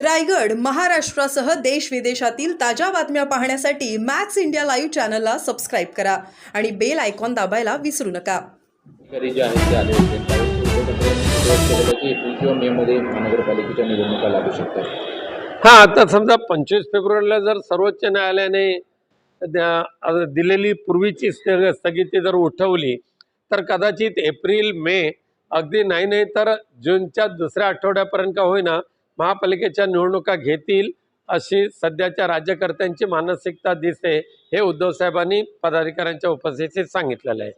रायगड महाराष्ट्रासह देश विदेशातील ताज्या बातम्या पाहण्यासाठी मॅक्स इंडिया लाईव्ह चॅनलला सबस्क्राईब करा आणि बेल आयकॉन दाबायला विसरू नका. अधिकारी जे आहेत ते आले होते. त्यावेळेस उद्धव ठाकरे यांनी विरोध केलेला की एप्रिल किंवा मे मध्ये महानगरपालिकेच्या निवडणुका लागू शकतात हा आता समजा पंचवीस फेब्रुवारीला जर सर्वोच्च न्यायालयाने द्या- अ, दिलेली पूर्वीची स्थ- स्थगिती जर उठवली तर कदाचित एप्रिल मे अगदी नाही नाही तर जूनच्या दुसऱ्या आठवड्यापर्यंत का होईना महापालिकेच्या निवडणुका घेतील अशी सध्याच्या राज्यकर्त्यांची मानसिकता दिसते हे उद्धव साहेबांनी पदाधिकाऱ्यांच्या उपस्थितीत सांगितलेलं आहे.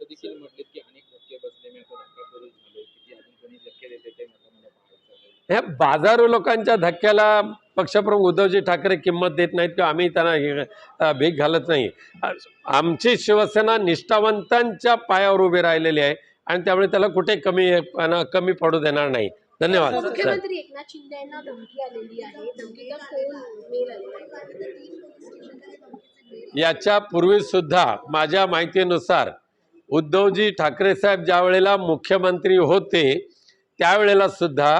ह्या बाजारू लोकांच्या धक्क्याला पक्षप्रमुख उद्धवजी ठाकरे किंमत देत नाहीत किंवा आम्ही त्यांना भीक घालत नाही. आमची शिवसेना निष्ठावंतांच्या पायावर उभी राहिलेली आहे आणि त्यामुळे त्याला कुठे कमी कमी पडू देणार नाही धन्यवाद. मुख्यमंत्री एकनाथ शिंदे यांना धमकी आलेली आहे. धमकीचा फोन मेल आलेला आहे? याच्या पूर्वी सुद्धा माझ्या माहितीनुसार उद्धवजी ठाकरे साहेब ज्या वेळेला मुख्यमंत्री होते त्यावेळेला सुद्धा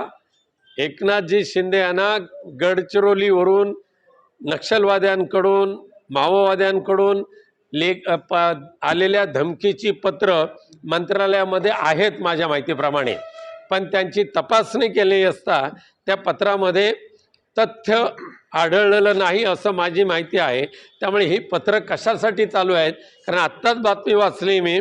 एकनाथजी शिंदे यांना गडचिरोलीवरून नक्षलवाद्यांकडून माओवाद्यांकडून लेख आलेल्या धमकीची पत्र मंत्रालयामध्ये आहेत माझ्या माहितीप्रमाणे. पण त्यांची तपासणी केली असता त्या पत्रामध्ये तथ्य आढळलेलं नाही असं माझी माहिती आहे. त्यामुळे ही पत्र कशासाठी चालू आहेत? कारण आत्ताच बातमी वाचली मी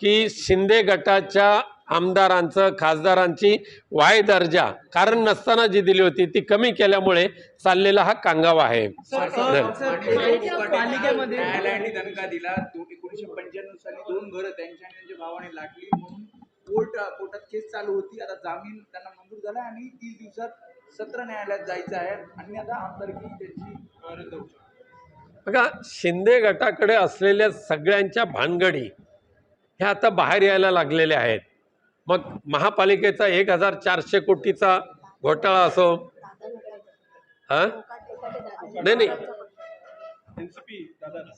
की शिंदे गटाच्या आमदारांचं खासदारांची वाय दर्जा कारण नसताना जी दिली होती ती कमी केल्यामुळे चाललेला हा कांगावा आहे. पालिकेमध्ये न्यायालयाने दणका दिला. दो- एकोणीसशे पंच्याण्णव साली दोन घरं त्यांच्या भावाने लागली म्हणून कोर्ट कोर्टात केस चालू होती. आता जामीन त्यांना मंजूर झाला आणि तीस दिवसात सत्र न्यायालयात जायचं आहे. आणि आता आमदारकी त्यांची रद्द होऊ बघा शिंदे गटाकडे असलेल्या सगळ्यांच्या भानगडी ह्या आता बाहेर यायला लागलेल्या आहेत. मग महापालिकेचा एक हजार चारशे कोटीचा घोटाळा असो हा? नाही नाही.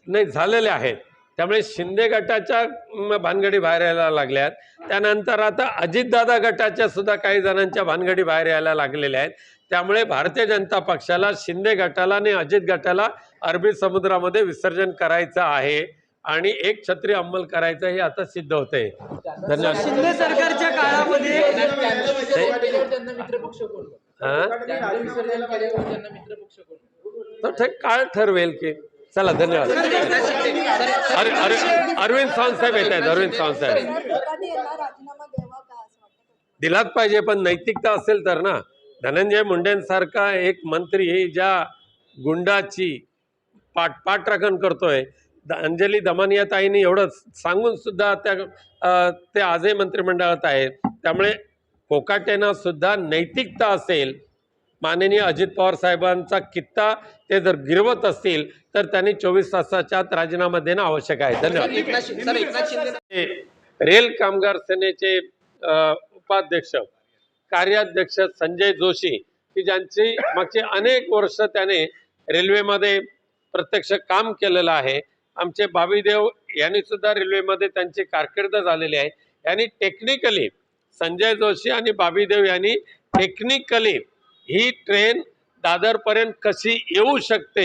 नाही झालेले आहेत. त्यामुळे शिंदे गटाच्या म, भानगडी बाहेर यायला लागल्यात. त्यानंतर आता अजितदादा गटाच्या सुद्धा काही जणांच्या भानगडी बाहेर यायला लागलेल्या आहेत. त्यामुळे भारतीय जनता पक्षाला शिंदे गटाला आणि अजित गटाला अरबी समुद्रामध्ये विसर्जन करायचं आहे आणि एक छत्री अंमल करायचं हे आता सिद्ध होतंय. धन्यवाद. शिंदे सरकारच्या काळामध्ये हा? तर ते काळ ठरवेल की. चला धन्यवाद. अरे अरे अरविंद सावंत साहेब येत आहेत अरविंद सावंत साहेब. दिलाच पाहिजे पण नैतिकता असेल तर ना. धनंजय मुंडेंसारखा एक मंत्री ज्या गुंडाची पाठ पाठराखण करतोय द- अंजली दमानिया ताईंनी एवढं सांगून सुद्धा त्या ते आजही मंत्रिमंडळात आहेत त्यामुळे कोकाटेनं सुद्धा नैतिकता असेल माननीय अजित पवार साहेबांचा कित्ता ते जर गिरवत असतील तर त्यांनी चोवीस तासाच्या आत राजीनामा देणं आवश्यक आहे. धन्यवाद. रेल कामगार सेनेचे उपाध्यक्ष कार्याध्यक्ष संजय जोशी की ज्यांची मागचे अनेक वर्ष त्याने रेल्वेमध्ये प्रत्यक्ष काम केलेलं आहे. आमचे बाबीदेव यांनी सुद्धा रेल्वेमध्ये त्यांची कारकीर्द झालेली आहे. यांनी टेक्निकली संजय जोशी आणि बाबीदेव यांनी टेक्निकली ही ट्रेन दादरपर्यंत कशी येऊ शकते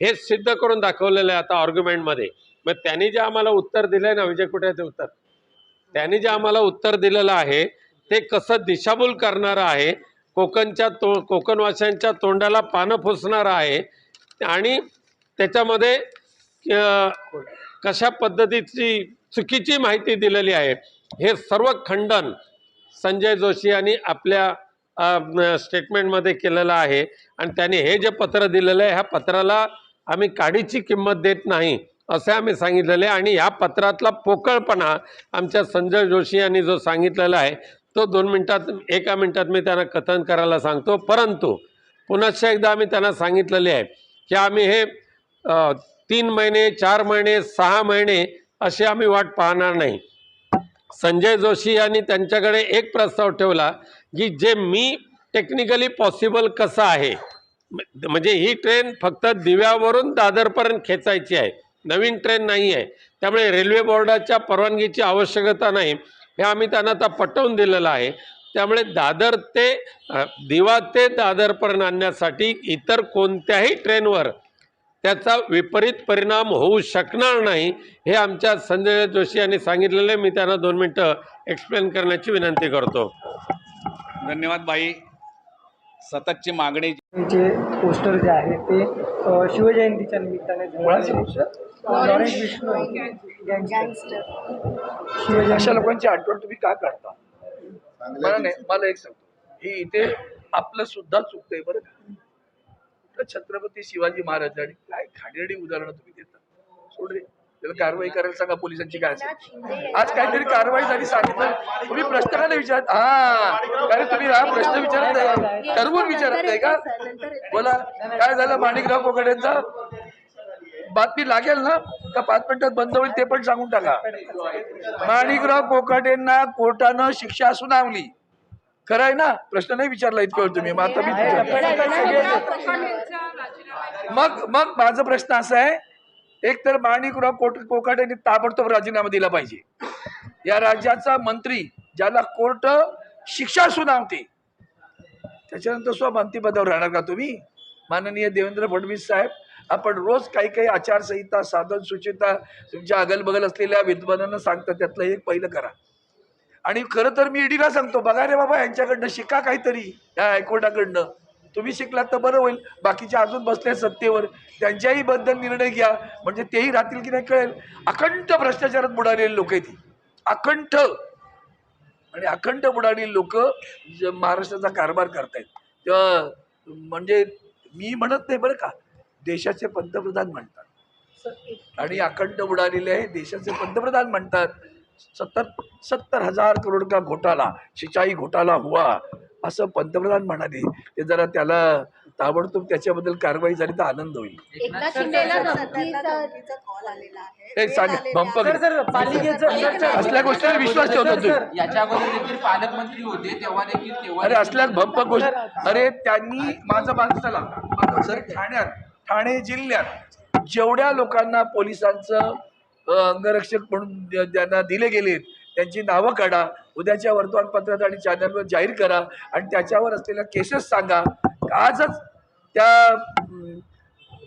हे सिद्ध करून दाखवलेलं आहे आता ऑर्ग्युमेंटमध्ये मग त्यांनी जे आम्हाला उत्तर दिलं आहे ना विजय कुठे ते उत्तर? त्यांनी जे आम्हाला उत्तर दिलेलं आहे ते कसं दिशाभूल करणारं आहे कोकणच्या तो कोकणवासियांच्या तोंडाला पानं फुसणारं आहे आणि त्याच्यामध्ये कशा पद्धतीची चुकीची माहिती दिलेली आहे हे सर्व खंडन संजय जोशी यांनी आपल्या स्टेटमेंटमध्ये केलेलं आहे. आणि त्यांनी हे जे पत्र दिलेलं आहे ह्या पत्राला आम्ही काडीची किंमत देत नाही असे आम्ही सांगितलेले. आहे आणि ह्या पत्रातला पोकळपणा आमच्या संजय जोशी यांनी जो सांगितलेला आहे तो दोन मिनटात एका मिनटात मी त्यांना कथन करायला सांगतो. परंतु पुनश्च एकदा आम्ही त्यांना सांगितलेले आहे की आम्ही हे तीन महिने चार महिने सहा महिने असे आम्ही वाट पाहणार नाही. संजय जोशी यांनी त्यांच्याकडे एक प्रस्ताव ठेवला की जे मी टेक्निकली पॉसिबल कसं आहे? म्हणजे ही ट्रेन फक्त दिव्यावरून दादरपर्यंत खेचायची आहे. नवीन ट्रेन नाही आहे. त्यामुळे रेल्वे बोर्डाच्या परवानगीची आवश्यकता नाही. हे आम्ही त्यांना आता पटवून दिलेलं आहे. त्यामुळे दादर ते दिवा ते दादरपर्यंत आणण्यासाठी इतर कोणत्याही ट्रेनवर त्याचा विपरीत परिणाम होऊ शकणार नाही हे आमच्या संजय जोशी यांनी सांगितलेलं आहे. मी त्यांना दोन मिनटं एक्सप्लेन करण्याची विनंती करतो. धन्यवाद बाई. सततची मागणी जे पोस्टर जे आहे ते शिवजयंतीच्या निमित्ताने अशा लोकांची आठवण तुम्ही का काढता? मला नाही मला एक सांगतो. ही इथे आपलं सुद्धा चुकतंय बरं का. तर छत्रपती शिवाजी महाराज आणि काय खाडेडी उदाहरणं तुम्ही देता? सोडले त्याला कारवाई करायला सांगा पोलिसांची काय असेल. आज काहीतरी कारवाई झाली सांगितलं. तुम्ही प्रश्न का नाही विचारत हा. कारण तुम्ही हा प्रश्न विचारत आहे. ठरवून विचारत नाही का? बोला. काय झालं माणिकराव कोकडेंचा बातमी लागेल ना? का पाच मिनिटात बंद होईल ते पण सांगून टाका. माणिकराव कोकाटेंना कोर्टानं शिक्षा सुनावली. खरं आहे ना? प्रश्न नाही विचारला इतकं तुम्ही मग आता मी. मग मग माझा प्रश्न असा आहे एक तर माणिकराव कोट कोकाटेंनी ताबडतोब राजीनामा दिला पाहिजे. या राज्याचा मंत्री ज्याला कोर्ट शिक्षा सुनावते त्याच्यानंतर स्व मंत्रिपदावर राहणार का तुम्ही? माननीय देवेंद्र फडणवीस साहेब आपण रोज काही काही आचारसंहिता साधन सुचिता तुमच्या अगलबगल असलेल्या विद्वानांना सांगता त्यातलं एक पहिलं करा. आणि खरं तर मी ईडीला सांगतो बघा रे बाबा यांच्याकडनं शिका काहीतरी या हायकोर्टाकडनं. तुम्ही शिकलात तर बरं होईल. बाकीचे अजून बसले सत्तेवर. त्यांच्याही बद्दल निर्णय घ्या. म्हणजे तेही राहतील की नाही कळेल. अखंड भ्रष्टाचारात बुडालेली लोक आहेत ती अखंड. आणि अखंड बुडालेली लोक महाराष्ट्राचा कारभार करतायत. तेव्हा म्हणजे मी म्हणत नाही बरं का देशाचे पंतप्रधान म्हणतात. आणि अखंड बुडालेले आहे देशाचे पंतप्रधान म्हणतात. सत्तर सत्तर हजार करोड का घोटाला सिंचाई घोटाला हुआ असं पंतप्रधान म्हणाले. ते जरा त्याला ताबडतोब त्याच्याबद्दल कारवाई झाली तर आनंद होईल. असल्या गोष्टीवर विश्वास ठेवतो तू याच्या अगोदर देखील पालकमंत्री होते तेव्हा देखील तेव्हा अरे असल्या भंप गोष्ट. अरे त्यांनी माझं माझं चला. सर ठाण्यात ठाणे जिल्ह्यात जेवढ्या लोकांना पोलिसांचं अंगरक्षक म्हणून ज्यांना दिले गेलेत त्यांची नावं काढा उद्याच्या वर्तमानपत्रात आणि चॅनलवर जाहीर करा आणि त्याच्यावर असलेल्या केसेस सांगा. आजच त्या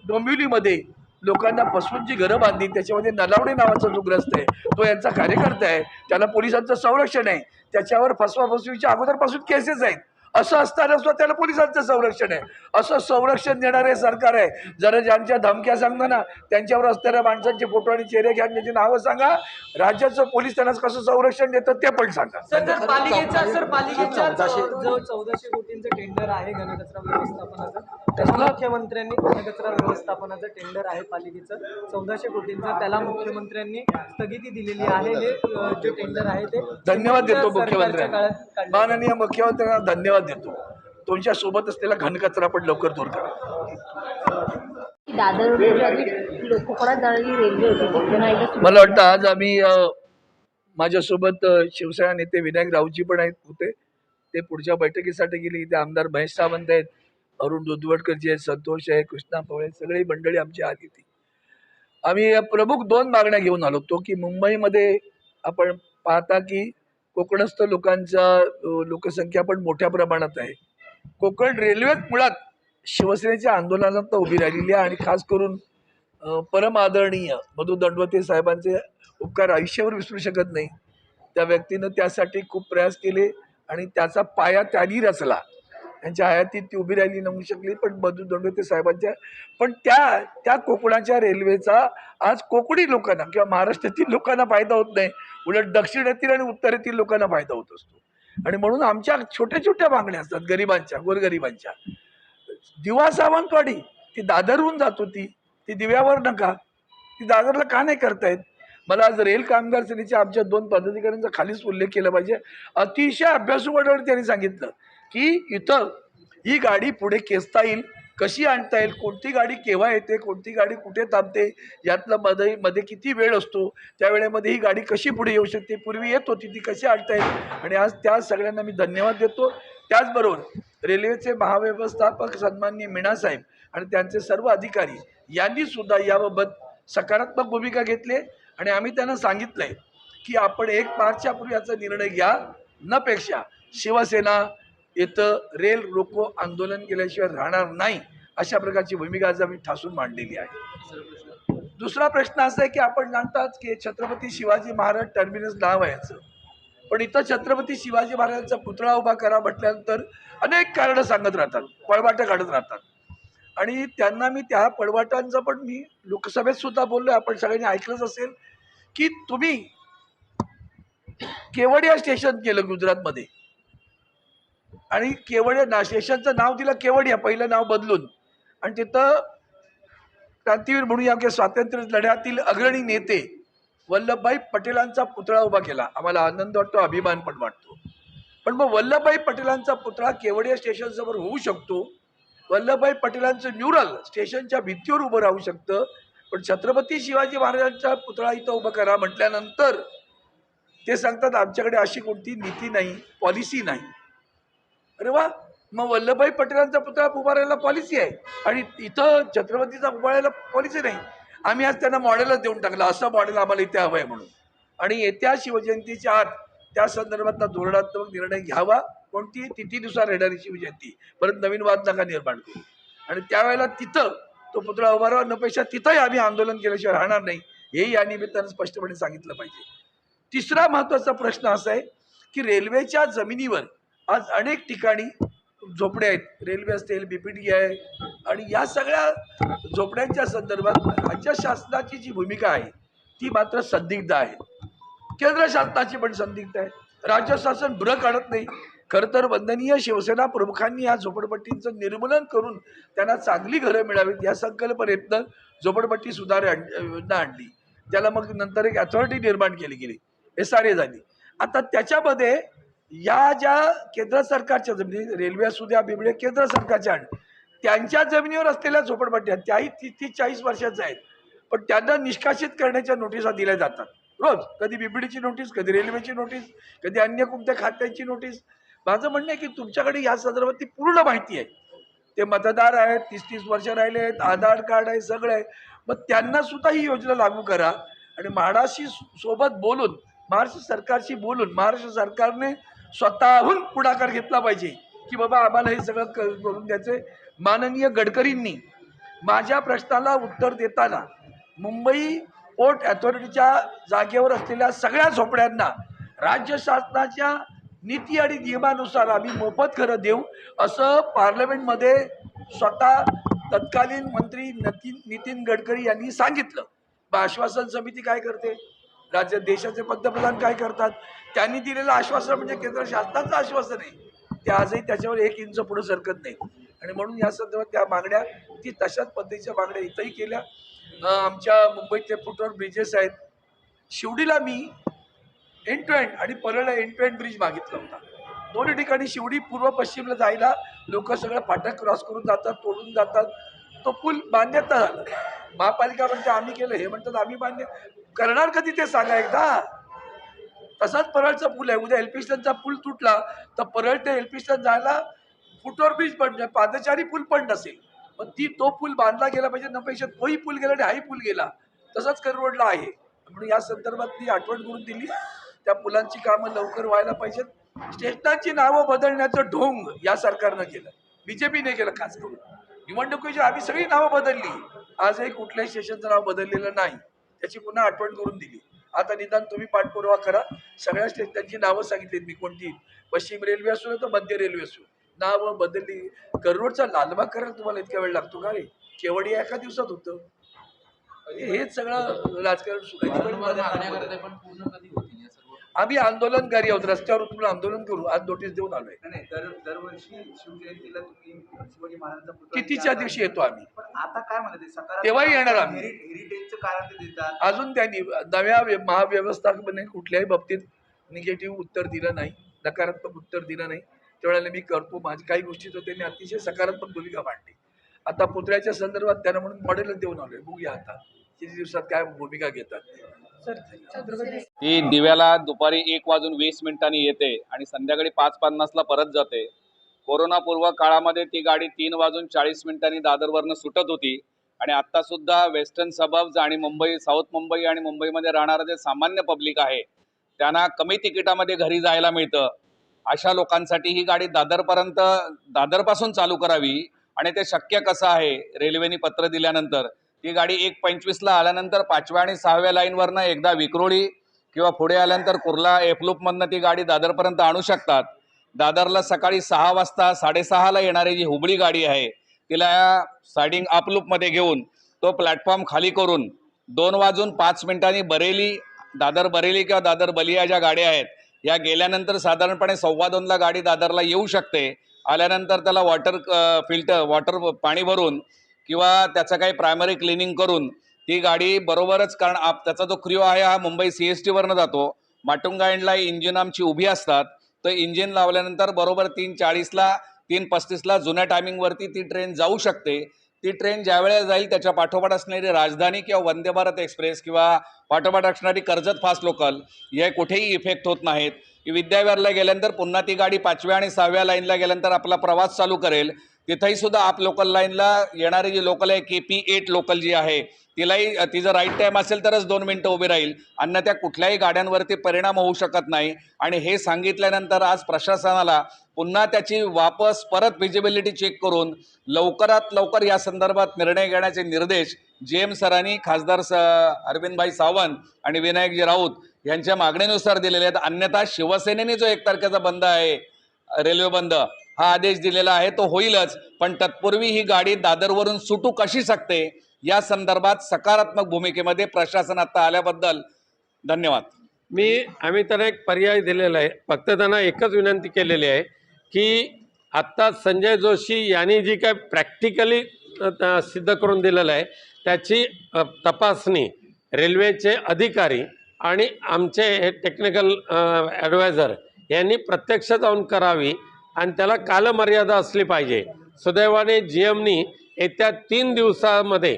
डोंबिवलीमध्ये लोकांना फसवून जी घरं बांधली त्याच्यामध्ये नलावडे नावाचा जो ग्रस्त आहे तो यांचा कार्यकर्ता आहे त्याला पोलिसांचं संरक्षण आहे त्याच्यावर फसवाफसवीच्या अगोदरपासून केसेस आहेत. असं असताना सुद्धा त्याला पोलिसांचं संरक्षण आहे. असं संरक्षण देणारे सरकार आहे. जरा ज्यांच्या धमक्या सांगता ना त्यांच्यावर असणाऱ्या माणसांचे फोटो आणि चेहरे घ्या त्याची नावं सांगा. राज्याचं पोलीस त्यांना कसं संरक्षण देतं ते पण सांगा. चौदाशे कोटींचं टेंडर आहे घनकचरा व्यवस्थापनाचं मुख्यमंत्र्यांनी घनकचरा व्यवस्थापनाचं टेंडर आहे पालिकेचं. चौदाशे कोटींचं त्याला मुख्यमंत्र्यांनी स्थगिती दिलेली आहे. हे जे टेंडर आहे ते धन्यवाद देतो मुख्यमंत्र्यांना. माननीय मुख्यमंत्र्यांना धन्यवाद. देतो. तुमच्यासोबत असलेला घनकचरा पण लवकर दूर करा. दादर रेल्वे होती ती मला वाटतं आज आम्ही माझ्यासोबत शिवसेना नेते विनायक राऊतजी पण आहेत होते. ते पुढच्या बैठकीसाठी गेले. इथे आमदार महेश सावंत आहेत. अरुण दुधवटकरजी आहेत. संतोष आहे. कृष्णा पवळे सगळी मंडळी आमची आली होती आम्ही प्रमुख दोन मागण्या घेऊन आलो. तो की मुंबईमध्ये आपण पाहता की कोकणस्थ लोकांचा लोकसंख्या पण मोठ्या प्रमाणात आहे. कोकण रेल्वेत मुळात शिवसेनेच्या आंदोलनात उभी राहिलेली आहे आणि खास करून परम आदरणीय मधु दंडवते साहेबांचे उपकार आयुष्यावर विसरू शकत नाही. त्या व्यक्तीनं त्यासाठी खूप प्रयास केले आणि त्याचा पाया त्यांनी रचला. त्यांच्या हयातीत ती उभी राहिली नसू शकली पण मधु दंडोते साहेबांच्या. पण त्या त्या कोकणाच्या रेल्वेचा आज कोकणी लोकांना किंवा महाराष्ट्रातील लोकांना फायदा होत नाही. उलट दक्षिणेतील आणि उत्तरेतील लोकांना फायदा होत असतो. आणि म्हणून आमच्या छोट्या छोट्या मागण्या असतात गरिबांच्या गोरगरिबांच्या. दिवा सावंतवाडी ती दादरहून जात होती. ती दिव्यावर नका. ती दादरला का नाही करतायत? मला आज रेल कामगार सेनेच्या आमच्या दोन पदाधिकाऱ्यांचा खालीच उल्लेख केला पाहिजे. अतिशय अभ्यासू गटावर त्यांनी सांगितलं. की इथं ही गाडी पुढे खेचता येईल कशी आणता येईल कोणती गाडी केव्हा येते कोणती गाडी कुठे थांबते यातलं मध्ये मध्ये किती वेळ असतो त्या वेळेमध्ये ही गाडी कशी पुढे येऊ शकते पूर्वी येत होती ती कशी आणता येईल? आणि आज त्या सगळ्यांना मी धन्यवाद देतो. त्याचबरोबर रेल्वेचे महाव्यवस्थापक सन्माननीय मीणासाहेब आणि त्यांचे सर्व अधिकारी यांनी सुद्धा याबाबत सकारात्मक भूमिका घेतली आणि आम्ही त्यांना सांगितलंय की आपण एक मार्चच्या पूर्वी याचा निर्णय घ्या नपेक्षा शिवसेना इथं रेल रोको आंदोलन केल्याशिवाय राहणार नाही अशा प्रकारची भूमिका आज आम्ही ठासून मांडलेली आहे. दुसरा प्रश्न असा आहे की आपण जाणतात की छत्रपती शिवाजी महाराज टर्मिनस नाव आहे याचं. पण इथं छत्रपती शिवाजी महाराजांचा पुतळा उभा करा म्हटल्यानंतर अनेक कारणं सांगत राहतात पळवाटं काढत राहतात. आणि त्यांना मी त्या पळवाटांचं पण मी लोकसभेत सुद्धा बोललोय आपण सगळ्यांनी ऐकलंच असेल की तुम्ही केवडिया स्टेशन केलं गुजरातमध्ये. आणि केवडिया ना स्टेशनचं नाव दिलं केवडिया पहिलं नाव बदलून. आणि तिथं क्रांतीवीर म्हणून या स्वातंत्र्य लढ्यातील अग्रणी नेते वल्लभभाई पटेलांचा पुतळा उभा केला. आम्हाला आनंद वाटतो अभिमान पण वाटतो. पण मग वल्लभभाई पटेलांचा पुतळा केवडिया स्टेशनसमोर होऊ शकतो? वल्लभभाई पटेलांचं म्युरल स्टेशनच्या भिंतीवर उभं राहू शकतं. पण छत्रपती शिवाजी महाराजांचा पुतळा इथं उभं करा म्हटल्यानंतर ते सांगतात आमच्याकडे अशी कोणती नीती नाही पॉलिसी नाही. अरे वा मग वल्लभभाई पटेलांचा पुतळा उभारायला पॉलिसी आहे. आणि इथं छत्रपतीचा उभारायला पॉलिसी नाही. आम्ही आज त्यांना मॉडेलच देऊन टाकलं. असं मॉडेल आम्हाला इथे हवं आहे म्हणून. आणि येत्या शिवजयंतीच्या आत त्या संदर्भातला धोरणात्मक निर्णय घ्यावा. कोणती तिथीनुसार येणारी शिवजयंती परत नवीन वाद नका निर्माण करू. आणि त्यावेळेला तिथं तो पुतळा उभारावा. नपेक्षा तिथंही आम्ही आंदोलन केल्याशिवाय राहणार नाही. हेही या निमित्तानं स्पष्टपणे सांगितलं पाहिजे. तिसरा महत्त्वाचा प्रश्न असा आहे की रेल्वेच्या जमिनीवर आज अनेक ठिकाणी झोपड्या आहेत. रेल्वे असतील बी पी टी आहे. आणि या सगळ्या झोपड्यांच्या संदर्भात राज्य शासनाची जी भूमिका आहे ती मात्र संदिग्ध आहे. केंद्र शासनाची पण संदिग्ध आहे. राज्य शासन भ्र काढत नाही. खरं तर वंदनीय शिवसेना प्रमुखांनी या झोपडपट्टींचं निर्मूलन करून त्यांना चांगली घरं मिळावीत या संकल्पनेतनं झोपडपट्टी सुधार योजना आणली. त्याला मग नंतर एक अथॉरिटी निर्माण केली गेली. एस आर ए झाली. आता त्याच्यामध्ये या ज्या केंद्र सरकारच्या जमिनी रेल्वे असू द्या बिबडे केंद्र सरकारच्या त्यांच्या जमिनीवर असलेल्या झोपडपट्ट्या त्याही तीस तीस चाळीस वर्षाच्या आहेत. पण त्यांना निष्कासित करण्याच्या नोटिसा दिल्या जातात. रोज. कधी बिबडीची नोटीस कधी रेल्वेची नोटीस कधी अन्य कोणत्या खात्यांची नोटीस. माझं म्हणणं आहे की तुमच्याकडे या संदर्भात ती पूर्ण माहिती आहे. ते मतदार आहेत तीस तीस वर्ष राहिले आहेत आधार कार्ड आहे सगळं आहे. मग त्यांना सुद्धा ही योजना लागू करा. आणि म्हाडाशी सोबत बोलून महाराष्ट्र सरकारशी बोलून महाराष्ट्र सरकारने स्वतःहून पुढाकार घेतला पाहिजे की बाबा आम्हाला हे सगळं क- करून द्यायचे माननीय गडकरींनी माझ्या प्रश्नाला उत्तर देताना मुंबई पोर्ट अथॉरिटीच्या जागेवर असलेल्या सगळ्या झोपड्यांना राज्य शासनाच्या नीती आणि नियमानुसार आम्ही मोफत खरं देऊ असं पार्लमेंटमध्ये स्वतः तत्कालीन मंत्री नितीन नितीन गडकरी यांनी सांगितलं. मग आश्वासन समिती काय करते? राज्य देशाचे पंतप्रधान काय करतात? त्यांनी दिलेलं आश्वासन म्हणजे केंद्र शासनाचं आश्वासन आहे. ते आजही त्याच्यावर एक इंच पुढे सरकत नाही आणि म्हणून या संदर्भात त्या मागण्या ती तशाच पद्धतीच्या मागण्या इथंही केल्या. आमच्या मुंबईतले फुटवर ब्रिजेस आहेत. शिवडीला मी एंड टू एंड आणि परळला एंड टू एंड ब्रिज मागितला होता. दोन्ही ठिकाणी शिवडी पूर्व पश्चिमला जायला लोक सगळं फाटक क्रॉस करून जातात तोडून जातात. तो पूल बांधण्यात झाला महापालिका म्हणते आम्ही केलं हे म्हणतात आम्ही बांधले करणार कधी ते सांगा एकदा? तसाच परळचा पूल आहे. उद्या एल्पिस्टनचा पूल तुटला तर परळ ते एल्पिस्टन जायला फुटवर ब्रिज पण नाही, पादचारी पूल पण नसेल. पण ती तो पूल बांधला गेला पाहिजे नपेक्षा तोही पूल गेला आणि हाही पूल गेला. तसाच करवडला आहे. म्हणून या संदर्भात ती आठवण करून दिली. त्या पुलांची कामं लवकर व्हायला पाहिजेत. स्टेशनांची नावं बदलण्याचं ढोंग या सरकारनं केलं. बीजेपीने केलं खास करून. निवडणुकीची आम्ही सगळी नावं बदलली. आजही कुठल्याही स्टेशनचं नाव बदललेलं नाही. त्याची पुन्हा आठवण करून दिली. आता निदान तुम्ही पाठपुरावा करा. सगळ्या त्यांची नावं सांगितलीत मी कोणती? पश्चिम रेल्वे असू तर मध्य रेल्वे असू. नावं बदलली. करोडचा लालबाग करायला तुम्हाला इतका वेळ लागतो का रे? केवढी एका दिवसात होतं? हेच सगळं राजकारण आम्ही आंदोलनकारी आहोत रस्त्यावर उतरून आंदोलन करू आज नोटीस देऊन आलोय. नाही, नाही दर दरवर्षी शिवजयंतीला तुम्ही शिवाजी महाराजांचा पुतळा कितीच्या दिवशी येतो आम्ही? पण आता काय तेव्हाही येणार आम्ही. हेरि- हेरिटेजचं कारण ते देतात. अजून त्यांनी नव्या व्य- महाव्यवस्थापने कुठल्याही बाबतीत निगेटिव्ह उत्तर दिलं नाही नकारात्मक उत्तर दिलं नाही. त्यावेळेला मी करतो माझी काही गोष्टी तर त्यांनी अतिशय सकारात्मक भूमिका मांडली. आता पुतळ्याच्या संदर्भात त्यांना म्हणून मॉडेलच देऊन आलोय. बघूया आता किती दिवसात काय भूमिका घेतात ते. ती दिव्याला दुपारी एक वाजून वीस मिनिटांनी येते आणि संध्याकाळी पाच पन्नासला परत जाते. कोरोनापूर्व काळामध्ये ती गाडी तीन वाजून चाळीस मिनिटांनी दादरवरनं सुटत होती आणि आत्ता सुद्धा वेस्टर्न सबब्स आणि मुंबई साऊथ मुंबई आणि मुंबईमध्ये राहणारं जे सामान्य पब्लिक आहे त्यांना कमी तिकिटामध्ये घरी जायला मिळतं. अशा लोकांसाठी ही गाडी दादरपर्यंत दादरपासून चालू करावी आणि ते शक्य कसं आहे रेल्वेने पत्र दिल्यानंतर. ती गाडी एक पंचवीसला आल्यानंतर पाचव्या आणि सहाव्या लाईनवरनं एकदा विक्रोळी किंवा पुढे आल्यानंतर कुर्ला एफलूपमधनं ती गाडी दादरपर्यंत आणू शकतात. दादरला सकाळी सहा वाजता साडेसहाला येणारी जी हुबळी गाडी आहे तिला सायडिंग अपलूपमध्ये घेऊन तो प्लॅटफॉर्म खाली करून दोन वाजून पाच मिनिटांनी बरेली दादर बरेली किंवा दादर बलिया ज्या गाड्या आहेत या गेल्यानंतर साधारणपणे सव्वा दोनला गाडी दादरला येऊ शकते. आल्यानंतर त्याला वॉटर फिल्टर वॉटर पाणी भरून किंवा त्याचं काही प्रायमरी क्लिनिंग करून ती गाडी बरोबरच कारण आप त्याचा जो क्रिओ आहे हा मुंबई सी एस टीवरनं जातो. माटुंगा एंडला इंजिन आमची उभी असतात. तर इंजिन लावल्यानंतर बरोबर तीन चाळीसला तीन पस्तीसला जुन्या टायमिंगवरती ती ट्रेन जाऊ शकते. ती ट्रेन ज्या वेळेला जाईल त्याच्या पाठोपाठ असणारी राजधानी किंवा वंदे भारत एक्सप्रेस किंवा पाठोपाठ असणारी कर्जत फास्ट लोकल हे कुठेही इफेक्ट होत नाहीत. विद्याविहारला गेल्यानंतर पुन्हा ती गाडी पाचव्या आणि सहाव्या लाईनला गेल्यानंतर आपला प्रवास चालू करेल. तिथंही सुद्धा आप लोकल लाईनला येणारी जी लोकल आहे के पी एट लोकल जी आहे तिलाही तिचं राईट टाईम असेल तरच दोन मिनटं उभी राहील. अन्य त्या कुठल्याही गाड्यांवरती परिणाम होऊ शकत नाही. आणि हे सांगितल्यानंतर आज प्रशासनाला पुन्हा त्याची वापस परत फिजिबिलिटी चेक करून लवकरात लवकर या संदर्भात निर्णय घेण्याचे निर्देश जे एम सरांनी खासदार स अरविंदभाई सावंत आणि विनायकजी राऊत यांच्या मागणीनुसार दिलेले आहेत. अन्यथा शिवसेनेने जो एक तारखेचा बंद आहे रेल्वे बंद हा आदेश दिलेला आहे तो होईलच. पण तत्पूर्वी ही गाडी दादरवरून सुटू कशी शकते? या संदर्भात सकारात्मक भूमिकेमध्ये प्रशासन आता आल्याबद्दल धन्यवाद. मी आम्ही त्यांना एक पर्याय दिलेला आहे. फक्त त्यांना एकच विनंती केलेली आहे की आत्ता संजय जोशी यांनी जी काय प्रॅक्टिकली सिद्ध करून दिलेलं आहे त्याची तपासणी रेल्वेचे अधिकारी आणि आमचे हे टेक्निकल ॲडवायझर यांनी प्रत्यक्ष जाऊन करावी. आणि त्याला कालमर्यादा असली पाहिजे. सुदैवाने जी एमनी येत्या तीन दिवसामध्ये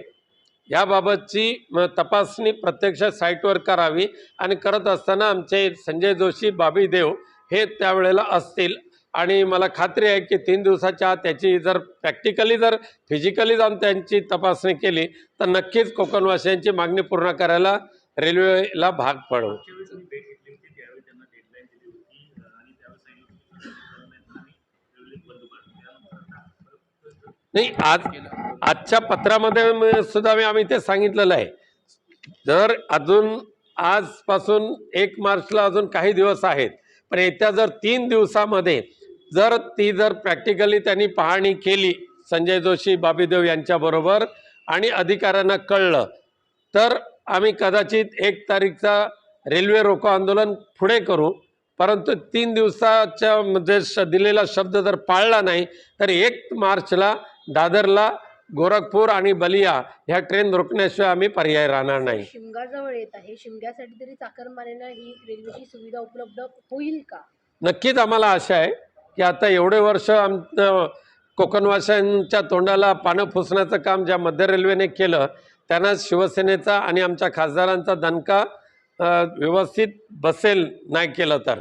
याबाबतची तपासणी प्रत्यक्ष साईटवर करावी आणि करत असताना आमचे संजय जोशी बाबी देव हे त्यावेळेला असतील. आणि मला खात्री आहे की तीन दिवसाच्या त्याची जर प्रॅक्टिकली जर फिजिकली जाऊन त्यांची तपासणी केली तर नक्कीच कोकणवासियांची मागणी पूर्ण करायला रेल्वेला भाग पडू. नाही आज आजच्या पत्रामध्ये सुद्धा मी आम्ही ते सांगितलेलं आहे. जर अजून आजपासून एक मार्चला अजून काही दिवस आहेत पण येत्या जर तीन दिवसामध्ये जर ती जर प्रॅक्टिकली त्यांनी पाहणी केली संजय जोशी बाबीदेव यांच्याबरोबर आणि अधिकाऱ्यांना कळलं तर आम्ही कदाचित एक तारीखचा रेल्वे रोको आंदोलन पुढे करू. परंतु तीन दिवसाच्या म्हणजे श दिलेला शब्द जर पाळला नाही तर एक मार्चला दादरला गोरखपूर आणि बलिया ह्या ट्रेन रोखण्याशिवाय आम्ही पर्याय राहणार नाही. शिमगा जवळ येत आहे. शिमग्यासाठी तरी चाकरमान्यांना ही रेल्वेची सुविधा उपलब्ध होईल का? नक्कीच आम्हाला आशा आहे की आता एवढे वर्ष आम कोकणवासियांच्या तोंडाला पानं पुसण्याचं काम ज्या मध्य रेल्वेने केलं त्यांना शिवसेनेचा आणि आमच्या खासदारांचा दणका व्यवस्थित बसेल नाही केलं तर.